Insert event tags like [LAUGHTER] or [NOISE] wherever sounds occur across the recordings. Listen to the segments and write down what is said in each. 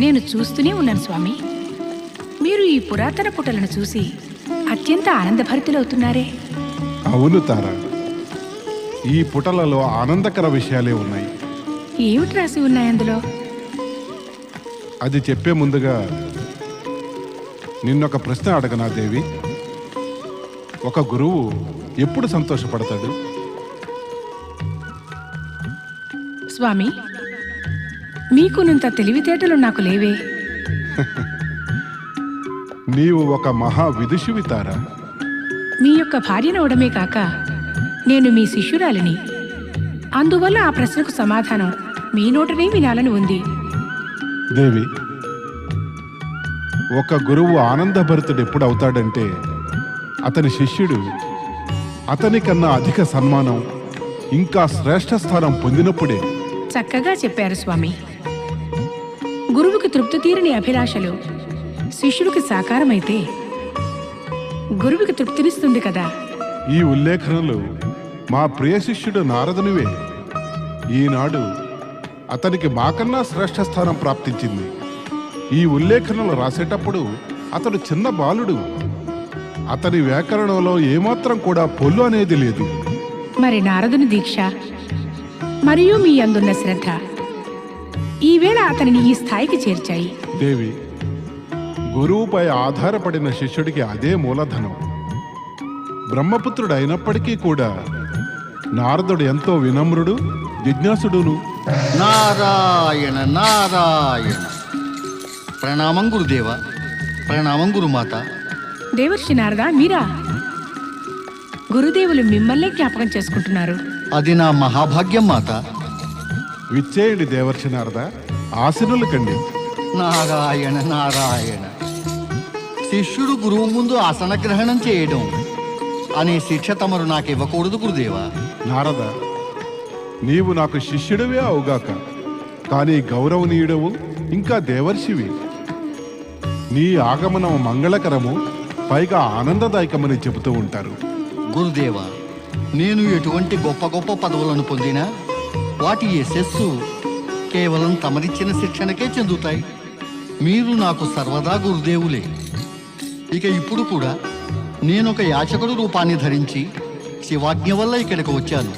నేను చూస్తూనే ఉన్నాను స్వామి. మీరు ఈ పురాతన పుటలను చూసి అత్యంత ఆనందభరితులవుతున్నారే అవును తారా. ఈ పుటలలో ఆనందకర విషయాలే ఉన్నాయి. ఏమిటి రాసి ఉన్నాయి అందులో? అది చెప్పే ముందుగా నిన్నొక ప్రశ్న అడగనా దేవి? ఒక గురువు ఎప్పుడు సంతోషపడతాడు? స్వామి మీకునంత తెలివితేటలు నాకు లేవే. [LAUGHS] నీవు ఒక మహా విదుషువి తారా. మీ యొక్క భార్యనవడమే కాక నేను మీ శిష్యురాలిని. అందువల్ల ఆ ప్రశ్నకు సమాధానం మీ నోటనే వినాలని ఉంది. దేవి ఒక గురువు ఆనందభరితుడు ఎప్పుడు అవుతాడంటే అతని శిష్యుడు అతని కన్నా అధిక సన్మానం ఇంకా శ్రేష్ఠ స్థానం పొందినప్పుడే. చక్కగా చెప్పారు స్వామి. గురువుకి తృప్తి తీరని అభిలాషలు శిష్యుడికి సాకారమైతే గురువుకి తృప్తినిస్తుంది కదా. ఈ ఉల్లేఖనలు మా ప్రియ శిష్యుడు నారదునివే. ఈనాడు అతనికి మాకన్నా శ్రేష్ఠ స్థానం ప్రాప్తించింది. ఈ ఉల్లేఖనలు రాసేటప్పుడు అతడు చిన్న బాలుడు. అతని వ్యాకరణంలో ఏమాత్రం కూడా పొల్లు అనేది లేదు. మరి నారదుని దీక్ష మరియు మీ అందున్న శ్రద్ధ ఈవేళ అతనిని ఈ స్థాయికి చేర్చాయి. దేవి గురువుపై ఆధారపడిన శిష్యుడికి అదే మూలధనం. బ్రహ్మపుత్రుడు అయినప్పటికీ కూడా నారదుడు ఎంతో వినమ్రుడు జిజ్ఞాసుడును. నారాయణ నారాయణ. ప్రణామం గురుదేవ ప్రణామం గురుమాత. దేవర్షి నారదా మీరా? గురుదేవులు మిమ్మల్నే జ్ఞాపకం చేసుకుంటున్నారు. అది నా మహాభాగ్యం మాత. విచ్చేయండి దేవర్షి నారద ఆశనులు కండి. నారాయణ నారాయణ. శిష్యుడు గురువు ముందు ఆసన గ్రహణం చేయడం. అనే శిక్ష తమరు నాకు ఇవ్వకూడదు గురుదేవా. నారద నీవు నాకు శిష్యుడివే అవుగాక. కానీ గౌరవనీయుడవు ఇంకా దేవర్షివి. నీ ఆగమనం మంగళకరము పైగా ఆనందదాయకమని చెబుతూ ఉంటారు. గురుదేవా నేను ఎటువంటి గొప్ప గొప్ప పదవులను పొందినా వాటి యశస్సు కేవలం తమరిచ్చిన శిక్షణకే చెందుతాయి. మీరు నాకు సర్వదా గురుదేవులే. ఇక ఇప్పుడు కూడా నేను ఒక యాచకుడు రూపాన్ని ధరించి శివాజ్ఞ వల్ల ఇక్కడికి వచ్చాను.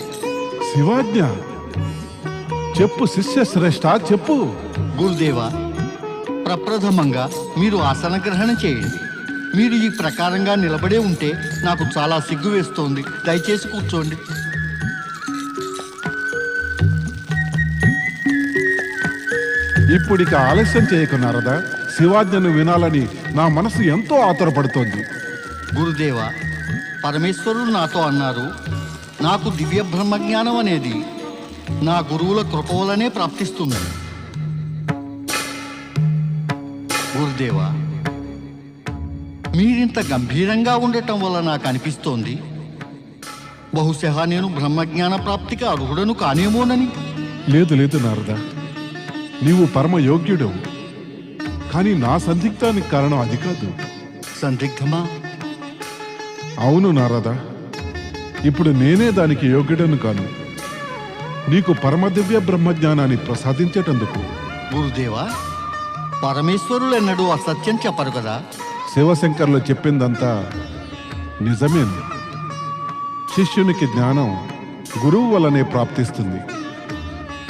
శివాజ్ఞ? చెప్పు శిష్య శ్రేష్ఠ చెప్పు. గురుదేవా ప్రప్రథమంగా మీరు ఆసన గ్రహణం చేయండి. మీరు ఈ ప్రకారంగా నిలబడే ఉంటే నాకు చాలా సిగ్గు వేస్తోంది. దయచేసి కూర్చోండి. ఇప్పుడిక ఆలస్యం చేయకు నారద శివాజ్ఞను వినాలని నా మనసు ఎంతో ఆతరపడుతోంది. గురుదేవ పరమేశ్వరుడు నాతో అన్నారు నాకు దివ్య బ్రహ్మజ్ఞానం అనేది నా గురువుల కృప వలనే ప్రాప్తిస్తుంది. గురుదేవ మీరింత గంభీరంగా ఉండటం వల్ల నాకు అనిపిస్తోంది. బహుశా నేను బ్రహ్మజ్ఞాన ప్రాప్తికి అర్హుడను కానేమోనని. లేదు లేదు నారద. నీవు పరమ యోగ్యుడవు కానీ నా సందిగ్ధానికి కారణం అది కాదు. సందిగ్ధమా? అవును నారద. ఇప్పుడు నేనే దానికి యోగ్యుడను కాను. నీకు పరమదివ్య బ్రహ్మజ్ఞానాన్ని ప్రసాదించేటందుకు. గురుదేవా పరమేశ్వరులెన్నడూ అసత్యం చెప్పరు కదా? శివశంకర్లు చెప్పిందంతా నిజమేను. శిష్యునికి జ్ఞానం గురువు వల్లనే ప్రాప్తిస్తుంది.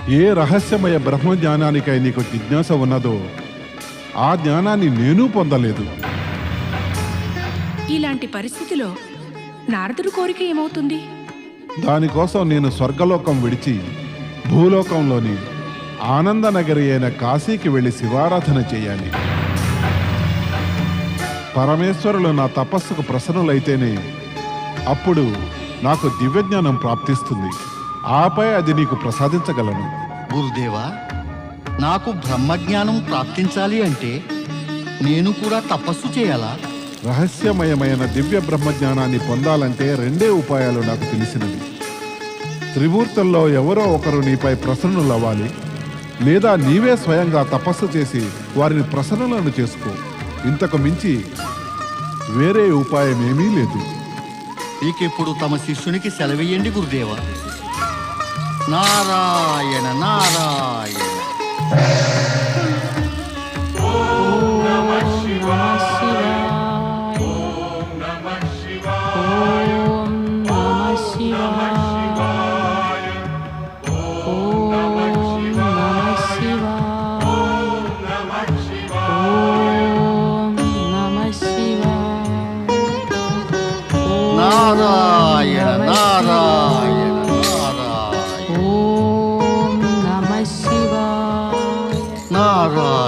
ఏ రహస్యమయ బ్రహ్మజ్ఞానానికై నీకు జిజ్ఞాస ఉన్నదో ఆ జ్ఞానాన్ని నేను పొందలేదు. ఇలాంటి పరిస్థితిలో నారదుడి కోరిక ఏమవుతుంది? దానికోసం నేను స్వర్గలోకం విడిచి భూలోకంలోని ఆనందనగరి అయిన కాశీకి వెళ్ళి శివారాధన చేయాలి. పరమేశ్వరులు నా తపస్సుకు ప్రసన్నులైతేనే అప్పుడు నాకు దివ్యజ్ఞానం ప్రాప్తిస్తుంది. ఆపై అది నీకు ప్రసాదించగలను. గురుదేవా నాకు బ్రహ్మజ్ఞానం ప్రాప్తించాలి అంటే నేను కూడా తపస్సు చేయాలా? రహస్యమయమైన దివ్య బ్రహ్మజ్ఞానాన్ని పొందాలంటే రెండే ఉపాయాలు నాకు తెలిసినవి. త్రిమూర్తుల్లో ఎవరో ఒకరు నీపై ప్రసన్నులవ్వాలి లేదా నీవే స్వయంగా తపస్సు చేసి వారిని ప్రసన్నలను చేసుకో. ఇంతకు మించి వేరే ఉపాయమేమీ లేదు. ఇక ఇప్పుడు తమ శిష్యునికి సెలవేయండి గురుదేవ. నారాయణ నారాయణ. ఓం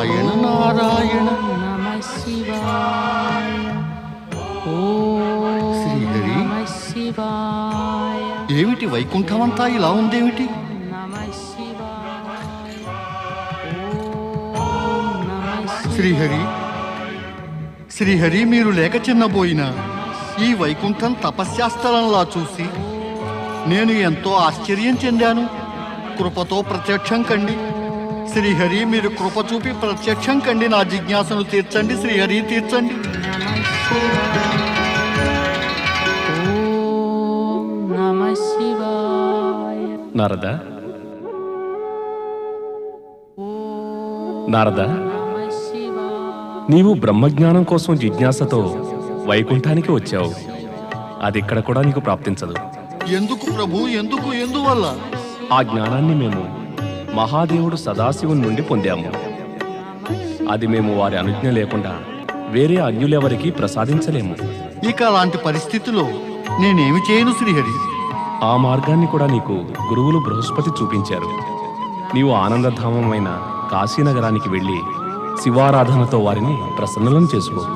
నారాయణ నారాయణ. నమ శివాయ. ఓం శ్రీహరి. శివాయ. ఏమిటి వైకుంఠమంతా ఇలా ఉందేమిటి? శ్రీహరి. శ్రీహరి మీరు లేక చిన్నబోయిన ఈ వైకుంఠం తపశ్శాస్త్రంలా చూసి నేను ఎంతో ఆశ్చర్యం చెందాను. కృపతో ప్రత్యక్షం కండి. శ్రీహరి మీరు కృప చూపి ప్రత్యక్షం కండి నా జిజ్ఞాసను తీర్చండి శ్రీహరి తీర్చండి. ఓం నమ శివాయ. నారద? నారద? నమ శివాయ. నీవు బ్రహ్మజ్ఞానం కోసం జిజ్ఞాసతో వైకుంఠానికి వచ్చావు. అది ఇక్కడ కూడా నీకు ప్రాప్తించదు. ఎందుకు ప్రభు? ఎందుకు? ఎందువల్ల? ఆ జ్ఞానాన్ని మేము మహాదేవుడు సదాశివుని నుండి పొందాము. అది మేము వారి అనుజ్ఞ లేకుండా వేరే అన్యులెవరికి ప్రసాదించలేము. ఇక అలాంటి పరిస్థితిలో నేనేమి చేయను శ్రీహరి? ఆ మార్గాన్ని కూడా నీకు గురువులు బృహస్పతి చూపించారు. నీవు ఆనందధామమైన కాశీనగరానికి వెళ్ళి శివారాధనతో వారిని ప్రసన్నులను చేసుకో.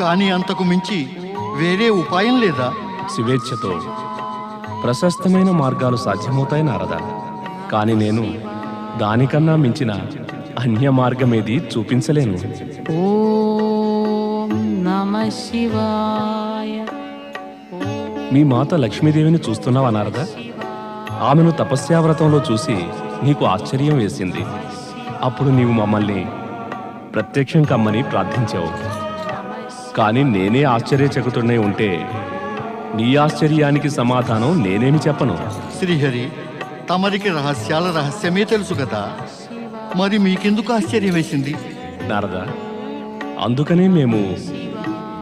కానీ అంతకు మించి వేరే ఉపాయం లేదా? శివేచ్ఛతో ప్రశస్తమైన మార్గాలు సాధ్యమవుతాయి నారద. కానీ నేను దానికన్నా మించిన అన్య మార్గమేది చూపించలేను. ఓం నమ శివాయ. మీ మాత లక్ష్మీదేవిని చూస్తున్నావా నారద? ఆమెను తపస్యావ్రతంలో చూసి నీకు ఆశ్చర్యం వేసింది. అప్పుడు నీవు మమ్మల్ని ప్రత్యక్షం కమ్మని ప్రార్థించావు. కానీ నేనే ఆశ్చర్యచకుతుడనే ఉంటే నీ ఆశ్చర్యానికి సమాధానం నేనేమి చెప్పను? శ్రీహరి తమరికి రహస్యాల రహస్యమే తెలుసు కదా. మరి మీకెందుకు ఆశ్చర్యం వేసింది? నారద అందుకనే మేము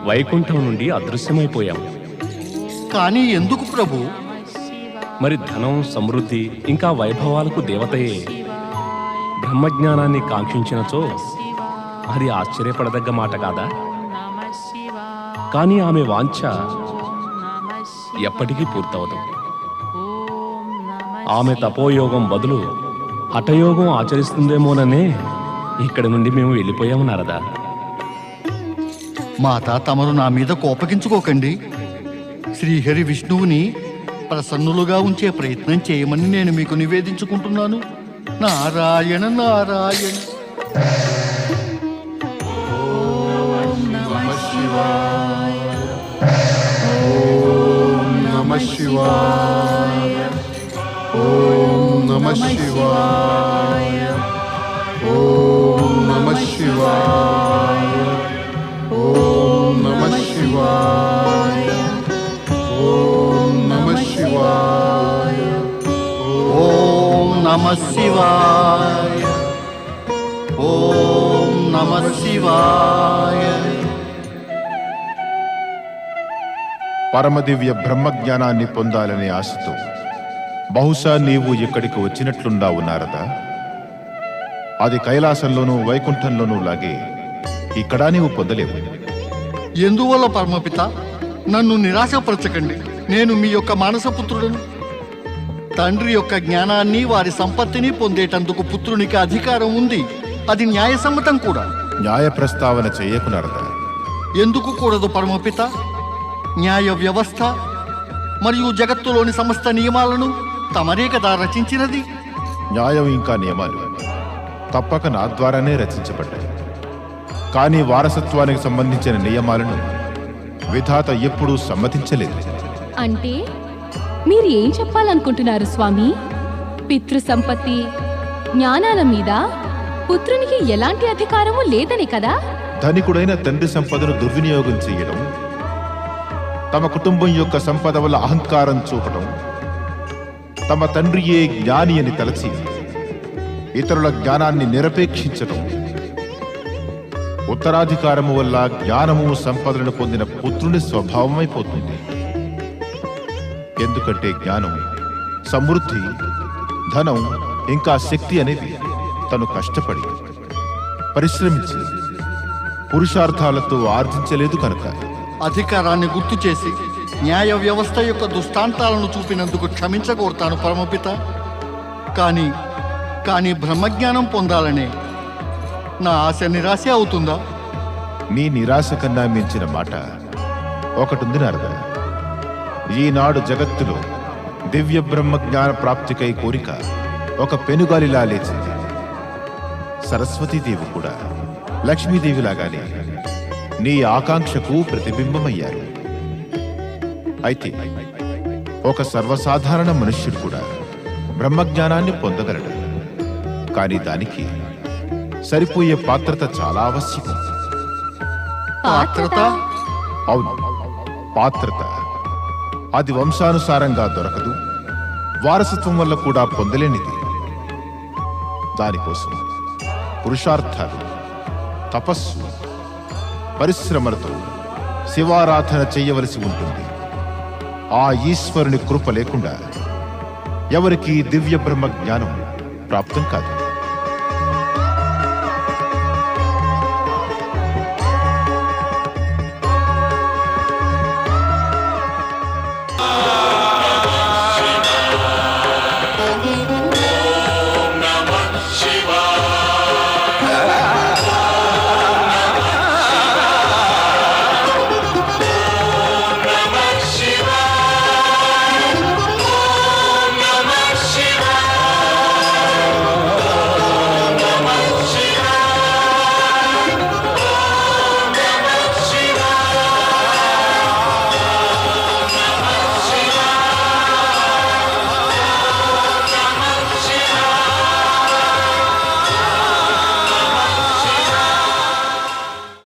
వైకుంఠం నుండి అదృశ్యమైపోయాం. కానీ ఎందుకు ప్రభు? మరి ధనం సమృద్ధి ఇంకా వైభవాలకు దేవతయే. బ్రహ్మజ్ఞానాన్ని కాంక్షించినచో అది ఆశ్చర్యపడదగ్గ మాట కాదా? కానీ ఆమె వాంఛ ఎప్పటికీ పూర్తవదు. ఆమె తపోయోగం బదులు హఠయోగం ఆచరిస్తుందేమోననే ఇక్కడి నుండి మేము వెళ్ళిపోయాము నారదా. మాత తమరు నా మీద కోపగించుకోకండి. శ్రీహరి విష్ణువుని ప్రసన్నులుగా ఉంచే ప్రయత్నం చేయమని నేను మీకు నివేదించుకుంటున్నాను. నారాయణ నారాయణ. నమ శివాయ. ఓం నమ శివాయ ఓం నమ శివాయ ఓం నమ శివాయ ఓం నమ శివాయ ఓం నమ శివాయ ఓం నమ శివాయ పరమదివ్య బ్రహ్మజ్ఞానాన్ని పొందాలనే ఆశతో బహుశా నీవు ఇక్కడికి వచ్చినట్లుండావు నారదా. అది కైలాసంలోనూ వైకుంఠంలోనూ లాగే ఇక్కడ నీవు పొందలేవు. ఎందువల్ల పరమపిత? నన్ను నిరాశపరచకండి. నేను మీ యొక్క మానసపుత్రుడను. తండ్రి యొక్క జ్ఞానాన్ని వారి సంపత్తిని పొందేటందుకు పుత్రునికి అధికారం ఉంది. అది న్యాయసమ్మతం కూడా. న్యాయ ప్రస్తావన చేయకు నారదా. ఎందుకు కూడదు పరమపిత? న్యాయ వ్యవస్థ మరియు జగత్తులోని సమస్త నియమాలను తమరే కదా రచించినది? న్యాయం ఇంకా నియమాలు. తప్పక నా ద్వారానే రచించబడ్డాయి. కానీ వారసత్వానికి సంబంధించిన నియమాలను విధాత ఎప్పుడూ సమ్మతించలేదు. అంటే మీరు ఏం చెప్పాలనుకుంటున్నారు స్వామి? పితృ సంపత్తి జ్ఞానాల మీద పుత్రునికి ఎలాంటి అధికారము లేదని కదా? ధనికుడైన తండ్రి సంపదను దుర్వినియోగం చేయడం తమ కుటుంబం యొక్క సంపద వల్ల అహంకారం చూపడం తమ తండ్రియే జ్ఞాని అని తలచి ఇతరుల జ్ఞానాన్ని నిరపేక్షించడం ఉత్తరాధికారము వల్ల జ్ఞానము సంపదలను పొందిన పుత్రుని స్వభావమైపోతుంది. ఎందుకంటే జ్ఞానం సమృద్ధి ధనం ఇంకా శక్తి అనేది తను కష్టపడి పరిశ్రమించి పురుషార్థాలతో ఆర్జించలేదు కనుక. అధికారాన్ని గుర్తు చేసి న్యాయ వ్యవస్థ యొక్క దుష్టాంతాలను చూపినందుకు క్షమించకూడతాను పరమపిత. కానీ కానీ బ్రహ్మజ్ఞానం పొందాలనే నా ఆశ నిరాశ అవుతుందా? నీ నిరాశ కన్నా మించిన మాట ఒకటుంది నారద ఈనాడు జగత్తులో దివ్య బ్రహ్మ జ్ఞాన ప్రాప్తికై కోరిక ఒక పెనుగాలిలా లేచింది. సరస్వతీదేవి కూడా లక్ష్మీదేవిలాగానే నీ ఆకాంక్షకు ప్రతిబింబమయ్యారు. అయితే ఒక సర్వసాధారణ మనుష్యుడు కూడా బ్రహ్మజ్ఞానాన్ని పొందగలడు. కానీ దానికి సరిపోయే పాత్రత చాలా ఆవశ్యకం. పాత్రత? అవును. పాత్రత అది వంశానుసారంగా దొరకదు వారసత్వం వల్ల కూడా పొందలేనిది. దానికోసం పురుషార్థాలు తపస్సు పరిశ్రమలతో శివారాధన చేయవలసి ఉంటుంది. ఆ ఈశ్వరుని కృప లేకుండా ఎవరికి దివ్య బ్రహ్మ జ్ఞానం ప్రాప్తం కాదు.